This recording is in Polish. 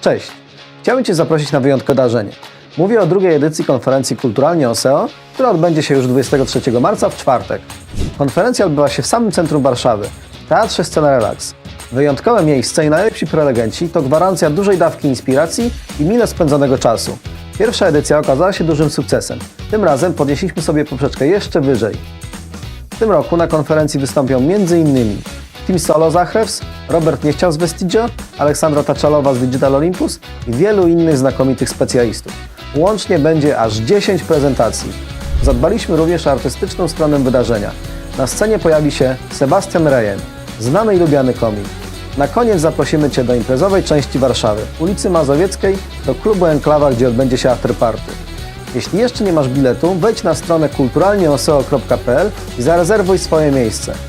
Cześć! Chciałbym Cię zaprosić na wyjątkowe wydarzenie. Mówię o drugiej edycji konferencji Kulturalnie OSEO, która odbędzie się już 23 marca w czwartek. Konferencja odbywa się w samym centrum Warszawy, w Teatrze Scena Relax. Wyjątkowe miejsce i najlepsi prelegenci to gwarancja dużej dawki inspiracji i mile spędzonego czasu. Pierwsza edycja okazała się dużym sukcesem. Tym razem podnieśliśmy sobie poprzeczkę jeszcze wyżej. W tym roku na konferencji wystąpią m.in. Tim Solo Zachrews, Robert Niechciał z Vestigio, Aleksandra Taczalowa z Digital Olympus i wielu innych znakomitych specjalistów. Łącznie będzie aż 10 prezentacji. Zadbaliśmy również o artystyczną stronę wydarzenia. Na scenie pojawi się Sebastian Rejen, znany i lubiany komik. Na koniec zaprosimy Cię do imprezowej części Warszawy, ulicy Mazowieckiej, do klubu Enklawa, gdzie odbędzie się afterparty. Jeśli jeszcze nie masz biletu, wejdź na stronę kulturalnieoseo.pl i zarezerwuj swoje miejsce.